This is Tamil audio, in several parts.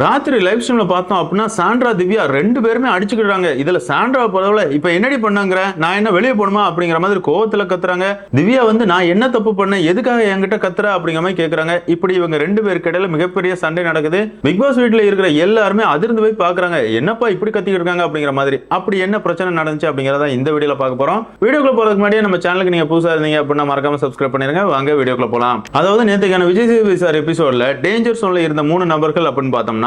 ராத்திரி லைவ் ஸ்ட்ரீம்ல பார்த்தோம் அப்படின்னா சாண்ட்ரா திவ்யா ரெண்டு பேருமே அடிச்சுக்கிறாங்க இதுல சாண்ட்ரா பரவாயில்ல. இப்ப என்னடி பண்ணாங்கிற? நான் என்ன வெளியே போகணுமா அப்படிங்கிற மாதிரி கோவத்துல கத்துறாங்க. திவ்யா வந்து நான் என்ன தப்பு பண்ணேன்? எதுக்காக என்கிட்ட கத்துற? அப்படிங்கிற மாதிரி கேக்குறாங்க. இப்படி இவங்க ரெண்டு பேருக்கு இடையில மிகப்பெரிய சண்டை நடக்குது. பிக் பாஸ் வீட்டில் இருக்கிற எல்லாருமே அதிர்ந்து போய் பாக்குறாங்க. என்னப்பா இப்படி கத்திக்கிட்டு இருக்காங்க? அப்படிங்கிற மாதிரி. அப்படி என்ன பிரச்சனை நடந்துச்சு அப்படிங்கறத இந்த வீடியோல பார்க்க போறோம். வீடியோக்குள்ள போறதுக்கு முன்னாடியே நம்ம சேனலுக்கு நீங்க புதுசா இருந்தீங்க அப்படின்னா மறக்காம சப்ஸ்கிரைப் பண்ணிருங்க. வாங்க வீடியோக்குள்ள போலாம். அதாவது நேத்துக்கான விஜய் சேவி சார் எபிசோட்ல டேஞ்சர் சோன்ல இருந்த மூணு நபர்கள் அப்படின்னு பார்த்தோம்னா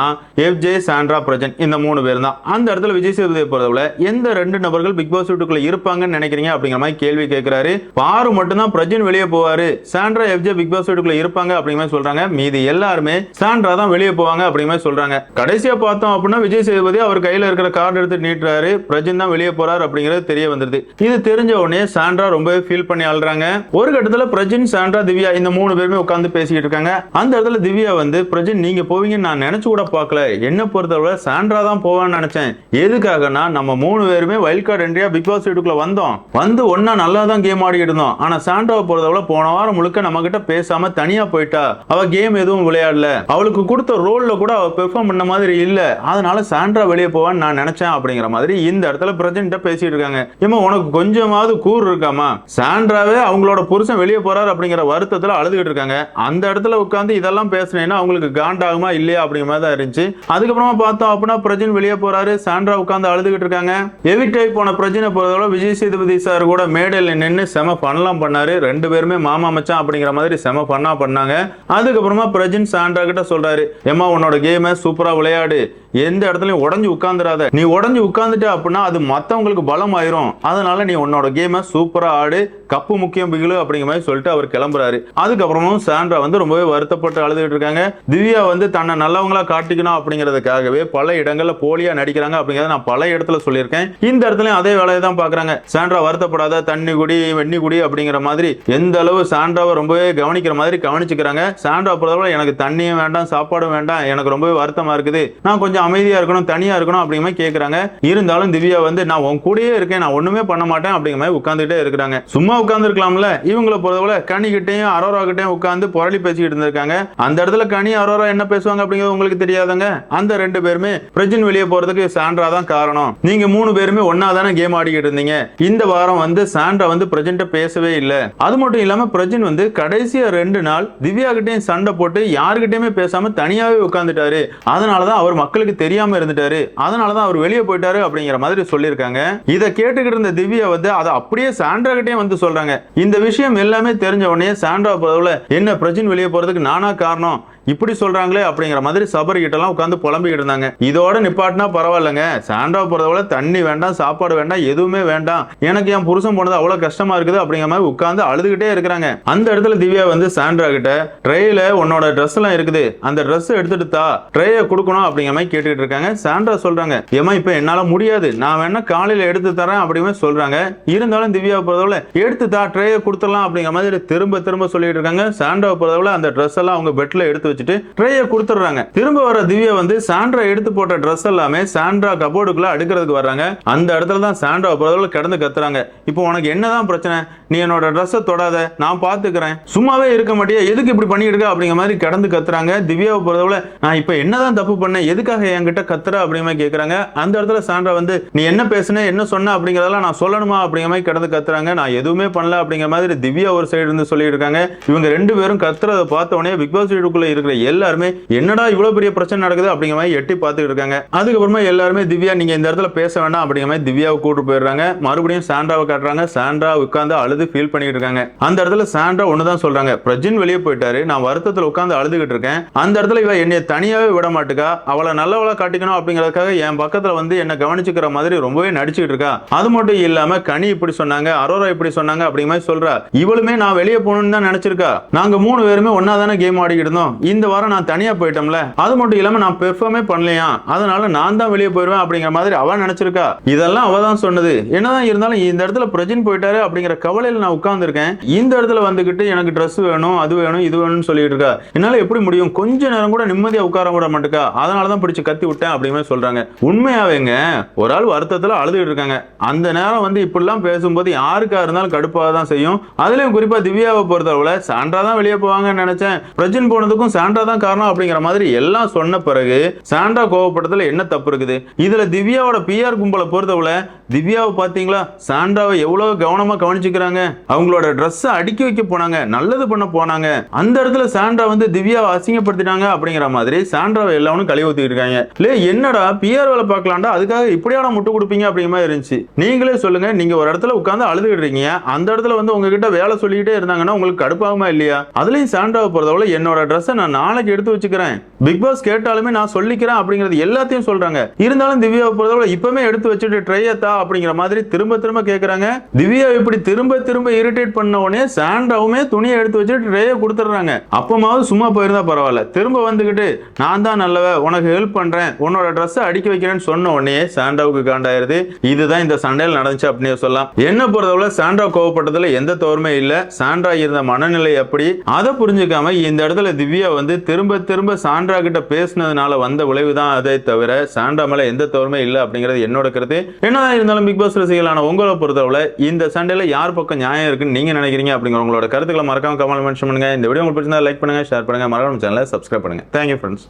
எஃப்ஜே சாண்ட்ரா பிரஜன் இந்த மூணு பேர் தான் அந்த இடத்துல விஜய் சேதுபதியை பொறுத்தவரை எந்த ரெண்டு நபர்கள் பிக் பாஸ் வீட்டுக்குள்ள இருப்பாங்கன்னு நினைக்கிறீங்க அப்படிங்கிற மாதிரி கேள்வி கேட்கிறாரு பாரு மட்டும்தான் பிரஜன் வெளியே போவாரு. சாண்ட்ரா எஃப்ஜே பிக் பாஸ் வீட்டுக்குள்ள இருப்பாங்க அப்படிங்கிற மாதிரி சொல்றாங்க. மீதி எல்லாருமே சாண்ட்ரா தான் வெளியே போவாங்க அப்படிங்கிற மாதிரி சொல்றாங்க. கடைசியா பார்த்தோம் அப்படின்னா விஜய் சேதுபதி அவர் கையில இருக்கிற கார்டு எடுத்து நீட்டுறாரு. பிரஜன் தான் வெளியே போறாரு அப்படிங்கிறது தெரிய வந்துருது. இது தெரிஞ்ச உடனே சாண்ட்ரா ரொம்பவே ஃபீல் பண்ணி ஆள்றாங்க ஒரு கட்டத்துல பிரஜன் சாண்ட்ரா திவ்யா இந்த மூணு பேருமே உட்கார்ந்து பேசிக்கிட்டு இருக்காங்க. அந்த இடத்துல திவ்யா வந்து பிரஜன் நீங்க போவீங்கன்னு நான் நினைச்சு கூட பார்க்கல. என்ன பொறுத்தவரை சாண்ட்ரா தான் போவான்னு நினைச்சேன். எதுக்காகனா நம்ம மூணு பேருமே வைல்ட் கார்டு என்ட்ரியா பிக் பாஸ் வீட்டுக்குள்ள வந்தோம். வந்து ஒன்னா நல்லா தான் கேம் ஆடிக்கிட்டு இருந்தோம். ஆனா சாண்ட்ராவை பொறுத்தவரை போன வாரம் முழுக்க நம்ம கிட்ட பேசாம தனியா போயிட்டா. அவ கேம் எதுவும் விளையாடல. அவளுக்கு கொடுத்த ரோல்ல கூட அவ பெர்ஃபார்ம் பண்ண மாதிரி இல்ல. அதனால சாண்ட்ரா வெளியே போவான்னு நான் நினைச்சேன் அப்படிங்கிற மாதிரி இந்த இடத்துல பிரஜன்ட்ட பேசிட்டு இருக்காங்க. ஏமா உனக்கு கொஞ்சமாவது கூர் இருக்காமா? சாண்ட்ராவே அவங்களோட புருஷன் வெளியே போறாரு அப்படிங்கிற வருத்தத்துல அழுதுகிட்டு இருக்காங்க. அந்த இடத்துல உட்காந்து இதெல்லாம் பேசுனேன்னா அவங்களுக்கு காண்டாகுமா இல்லையா அப்படிங்கிற மாதிரி தான் இருந்துச்சு. அதுக்கப்புறமா பார்த்தோம் அப்படின்னா பிரஜன் வெளியே போறாரு. சாண்ட்ரா உட்காந்து அழுதுகிட்டு இருக்காங்க. எவிட் ஆகி போன பிரஜினை பொறுத்தவரை விஜய் சேதுபதி சார் கூட மேடையில் நின்று செம பண்ணலாம் பண்ணாரு. ரெண்டு பேருமே மாமா மச்சான் அப்படிங்கிற மாதிரி செம பண்ணா பண்ணாங்க. அதுக்கப்புறமா பிரஜின் சாண்ட்ரா கிட்ட சொல்றாரு ஏமா உன்னோட கேமை சூப்பரா விளையாடு. எந்த இடத்துலயும் உடஞ்சு உட்காந்துடாத நீ உடஞ்சு உட்காந்துட்ட அப்படின்னா அது மத்தவங்களுக்கு பலம் ஆயிரும் அதனால நீ உன்னோட கேமை சூப்பரா ஆடு. கப்பு முக்கியம் பிகிலு அப்படிங்கிற மாதிரி சொல்லிட்டு அவர் கிளம்புறாரு. அதுக்கப்புறமும் சாண்ட்ரா வந்து ரொம்பவே வருத்தப்பட்டு அழுதுகிட்டு இருக்காங்க. திவ்யா வந்து தன்னை நல்லவங்களா காட்டிக்கணும் அப்படிங்கிறதுக்காகவே பல இடங்கள்ல போலியா நடிக்கிறாங்க அப்படிங்கறத நான் பல இடத்துல சொல்லியிருக்கேன். இந்த இடத்துலயும் அதே வேலையை தான் பாக்குறாங்க சாண்ட்ரா வருத்தப்படாத தண்ணி குடி வெண்ணி குடி அப்படிங்கிற மாதிரி எந்த அளவு சாண்ட்ராவை ரொம்பவே கவனிக்கிற மாதிரி கவனிச்சுக்கிறாங்க. சாண்ட்ரா பொறுத்தவரை எனக்கு தண்ணியும் வேண்டாம் சாப்பாடும் வேண்டாம் எனக்கு ரொம்பவே வருத்தமா இருக்குது. நான் கொஞ்சம் அமைதியா இருக்கணும் தனியா இருக்கணும் அப்படிங்கிற மாதிரி கேக்குறாங்க. இருந்தாலும் திவ்யா வந்து நான் உன் கூடயே இருக்கேன் நான் ஒண்ணுமே பண்ண மாட்டேன் அப்படிங்கிற மாதிரி உட்காந்துட்டே இருக்கிறாங்க. சும்மா சும்மா உட்காந்துருக்கலாம்ல இவங்களை பொறுத்தவரை கனி கிட்டையும் அரோரா கிட்டையும் உட்காந்து புரளி பேசிக்கிட்டு இருந்திருக்காங்க. அந்த இடத்துல கனி அரோரா என்ன பேசுவாங்க அப்படிங்கிறது உங்களுக்கு தெரியாதுங்க? அந்த ரெண்டு பேருமே பிரஜின் வெளியே போறதுக்கு சாண்ட்ரா தான் காரணம். நீங்க மூணு பேருமே ஒன்னா தானே கேம் ஆடிக்கிட்டு இருந்தீங்க. இந்த வாரம் வந்து சாண்ட்ரா வந்து பிரஜன்ட்ட பேசவே இல்லை. அது மட்டும் இல்லாம பிரஜின் வந்து கடைசியா ரெண்டு நாள் திவ்யா கிட்டையும் சண்டை போட்டு யாருக்கிட்டையுமே பேசாம தனியாவே உட்காந்துட்டாரு அதனாலதான் அவர் மக்களுக்கு தெரியாம இருந்துட்டாரு. அதனாலதான் அவர் வெளியே போயிட்டாரு அப்படிங்கிற மாதிரி சொல்லியிருக்காங்க. இதை கேட்டுக்கிட்டு இருந்த திவ்யா வந்து அதை அப்படியே சாண்ட்ரா கிட்டே வந்து சொல்றாங்க. இந்த விஷயம் எல்லாமே தெரிஞ்ச உடனே சாண்ட்ரா பொறுத்தவரை என்ன பிரஜின் வெளியே போறதுக்கு நானா காரணம்? இப்படி சொல்றாங்களே அப்படிங்கிற மாதிரி சபரி கிட்ட எல்லாம் உட்காந்து புலம்பிக்கிட்டு இருந்தாங்க. இதோட நிப்பாட்டினா பரவாயில்லைங்க. சாண்டா போறதோட தண்ணி வேண்டாம் சாப்பாடு வேண்டாம் எதுவுமே வேண்டாம். எனக்கு என் புருஷன் போனது அவ்வளவு கஷ்டமா இருக்குது அப்படிங்கிற மாதிரி உட்காந்து அழுதுகிட்டே இருக்கிறாங்க. அந்த இடத்துல திவ்யா வந்து சாண்ட்ரா கிட்ட ட்ரெயில உன்னோட ட்ரெஸ் எல்லாம் இருக்குது. அந்த ட்ரெஸ் எடுத்துட்டு தா. ட்ரேயை கொடுக்கணும் அப்படிங்கிற மாதிரி கேட்டுக்கிட்டு இருக்காங்க. சாண்ட்ரா சொல்றாங்க ஏமா இப்ப என்னால முடியாது. நான் வேணா காலையில எடுத்து தரேன் அப்படிங்கிற சொல்றாங்க. இருந்தாலும் திவ்யா போறதோட எடுத்து தா ட்ரேயை கொடுத்துடலாம் அப்படிங்கிற மாதிரி திரும்ப திரும்ப சொல்லிட்டு இருக்காங்க. சாண்ட்ரா போறதோட அந்த ட்ரெஸ் எல்லாம் அவங்க பெட்ல எடுத்து வச்சுட்டு ட்ரேயை கொடுத்துடுறாங்க. திரும்ப வர திவ்யா வந்து சாண்ட்ரா எடுத்து போட்ட ட்ரெஸ் எல்லாமே சாண்ட்ரா கபோர்டுக்குள்ள அடுக்கிறதுக்கு வர்றாங்க. அந்த இடத்துல தான் சாண்ட்ரா பொறுத்தவரை கிடந்து கத்துறாங்க. இப்போ உனக்கு என்னதான் பிரச்சனை? நீ என்னோட ட்ரெஸ்ஸை தொடாத. நான் பாத்துக்கிறேன். சும்மாவே இருக்க மாட்டியா? எதுக்கு இப்படி பண்ணிட்டு இருக்க? அப்படிங்கிற மாதிரி கிடந்து கத்துறாங்க. திவ்யாவை பொறுத்தவரை நான் இப்போ என்னதான் தப்பு பண்ணேன்? எதுக்காக என்கிட்ட கத்துற? அப்படிங்கிற மாதிரி கேட்குறாங்க அந்த இடத்துல சாண்ட்ரா வந்து நீ என்ன பேசுன? என்ன சொன்ன? அப்படிங்கிறதெல்லாம் நான் சொல்லணுமா? அப்படிங்கிற மாதிரி கிடந்து கத்துறாங்க. நான் எதுவுமே பண்ணல அப்படிங்கிற மாதிரி திவ்யா ஒரு சைடு இருந்து சொல்லியிருக்காங்க இருக்காங்க. இவங்க ரெண்டு பேரும் கத்துறத பார்த்த உடனே பிக் பாஸ் வீட்டுக்குள்ள இருக்கிற எல்லாருமே என்னடா இவ்வளவு பெரிய பிரச்சனை நடக்குது அப்படிங்கிற மாதிரி எட்டி பார்த்துட்டு இருக்காங்க. அதுக்கப்புறமா எல்லாருமே திவ்யா நீங்க இந்த இடத்துல பேச வேண்டாம் அப்படிங்கிற மாதிரி திவ்யாவை கூட்டு போயிடுறாங்க. மறுபடியும் சாண்ட்ராவை காட்டுறாங்க. சாண்ட்ரா உட்காந்து அழுது ஃபீல் பண்ணிட்டு இருக்காங்க. அந்த இடத்துல சாண்ட்ரா ஒண்ணுதான் சொல்றாங்க. பிரஜின் வெளியே போயிட்டாரு. நான் வருத்தத்தில் உட்காந்து அழுதுகிட்டு இருக்கேன். அந்த இடத்துல இவ என்னை தனியாவே விட மாட்டுக்கா? அவளை நல்லவளா காட்டிக்கணும் அப்படிங்கறதுக்காக என் பக்கத்துல வந்து என்ன கவனிச்சுக்கிற மாதிரி ரொம்பவே நடிச்சுட்டு இருக்கா? அது மட்டும் இல்லாம கனி இப்படி சொன்னாங்க அரோரா இப்படி சொன்னாங்க அப்படிங்கிற மாதிரி சொல்றா. இவளுமே நான் வெளியே போகணும்னு தான் நினைச்சிருக்கா. நாங்க மூணு பேருமே ஒன்னா தானே கேம் ஆடிக்கிட்டு இருந்தோம். இந்த வாரம் நான் தனியா போயிட்டோம்ல. அது மட்டும் இல்லாம நான் பெர்ஃபார்மே பண்ணலையா? அதனால நான் தான் வெளியே போயிருவேன் அப்படிங்கிற மாதிரி அவ நினைச்சிருக்கா. இதெல்லாம் அவ தான் சொன்னது. என்னதான் இருந்தாலும் இந்த இடத்துல பிரஜின் போயிட்டாரு அப்படிங்கிற கவலையில நான் உட்கார்ந்துருக்கேன். இந்த இடத்துல வந்துகிட்டு எனக்கு ட்ரெஸ் வேணும் அது வேணும் இது வேணும்னு சொல்லிட்டு இருக்கா. என்னால எப்படி முடியும்? கொஞ்ச நேரம் கூட நிம்மதியா உட்கார விட மாட்டேக்கா? அதனால தான் பிடிச்சு கத்தி விட்டேன் அப்படின்னு சொல்றாங்க. உண்மையாவேங்க ஒரு ஆள் வருத்தத்துல அழுதுகிட்டு இருக்காங்க. அந்த நேரம் வந்து இப்படிலாம் பேசும்போது யாருக்கா இருந்தாலும் கடுப்பாக தான் செய்யும். அதுலயும் குறிப்பா திவ்யாவை பொறுத்தளவுல சான்றா தான் வெளியே போவாங்கன்னு நினைச்சேன். பிரஜின் போனதுக்கும் சாண்டா தான் காரணம் அப்படிங்கிற மாதிரி எல்லாம் சொன்ன பிறகு சாண்டா கோவப்பட்டதுல என்ன தப்பு இருக்குது? இதுல திவ்யாவோட பிஆர் கும்பலை பொறுத்தவரை திவ்யாவை பார்த்தீங்களா? சாண்ட்ராவை எவ்வளவு கவனமா கவனிச்சுக்கிறாங்க? அவங்களோட ட்ரெஸ்ஸை அடுக்கி வைக்க போனாங்க. நல்லது பண்ண போனாங்க. அந்த இடத்துல சாண்ட்ரா வந்து திவ்யாவை அசிங்கப்படுத்திட்டாங்க அப்படிங்கிற மாதிரி சாண்ட்ராவை எல்லாரும் கழிவு ஊற்றிருக்காங்க இருக்காங்க. என்னடா பிஆர் வேலை பார்க்கலாம்டா? அதுக்காக இப்படியான முட்டு கொடுப்பீங்க அப்படிங்கிற மாதிரி இருந்துச்சு. நீங்களே சொல்லுங்க நீங்க ஒரு இடத்துல உட்காந்து அழுதுகிட்டு இருக்கீங்க. அந்த இடத்துல வந்து உங்ககிட்ட வேலை சொல்லிக்கிட்டே இருந்தாங்கன்னா உங்களுக்கு கடுப்பாகுமா இல்லையா? அதுலயும் சாண்ட்ராவை பொறுத்தவரை என்னோட ட்ரெஸ்ஸை நான் நாளைக்கு எடுத்து வச்சுக்கிறேன். பிக் பாஸ் கேட்டாலுமே நான் சொல்லிக்கிறேன் அப்படிங்கிறது எல்லாத்தையும் சொல்றாங்க. இருந்தாலும் திவ்யாவை பொறுத்தவரை இப்பவுமே எடுத்து வச்சுட்டு ட்ரையத்தா அப்படிங்கிற மாதிரி திரும்ப திரும்ப கேட்கறாங்க திவ்யா இப்படி திரும்ப திரும்ப இரிட்டேட் பண்ண உடனே சாண்டாவுமே துணியை எடுத்து வச்சுட்டு ட்ரைய கொடுத்துட்றாங்க. அப்பமாவது சும்மா போயிருந்தா பரவாயில்ல. திரும்ப வந்துகிட்டு நான் தான் நல்லவ உனக்கு ஹெல்ப் பண்றேன். உன்னோட ட்ரெஸ்ஸை அடிக்க வைக்கிறேன்னு சொன்ன உடனே சாண்டாவுக்கு காண்டாயிருது. இதுதான் இந்த சண்டையில் நடந்துச்சு அப்படின்னு சொல்லலாம். என்ன பொறுத்தவரை சாண்டா கோவப்பட்டதுல எந்த தவறுமே இல்ல. சாண்டா இருந்த மனநிலை எப்படி? அதை புரிஞ்சுக்காம இந்த இடத்துல திவ்யா வந்து திரும்ப திரும்ப சாண்ட்ரா கிட்ட பேசினதுனால வந்த விளைவு தான் அதே தவிர சாண்ட்ரா மேல எந்த தவறுமே இல்லை அப்படிங்கிறது என்னோட கருத்து. என்னதான் இருந்தாலும் பிக் பாஸ் ரசிகளான உங்களை பொறுத்தவரை இந்த சண்டையில யார் பக்கம் நியாயம் இருக்குன்னு நீங்க நினைக்கிறீங்க அப்படிங்கிற உங்களோட கருத்துக்களை மறக்காம கமெண்ட் மென்ஷன் பண்ணுங்க. இந்த வீடியோ உங்களுக்கு பிடிச்சிருந்தா லைக் பண்ணுங்க ஷேர் பண்ணுங்க. மறக்காம சேனலை சப்ஸ்கிரைப் பண்ணுங்க. Thank you friends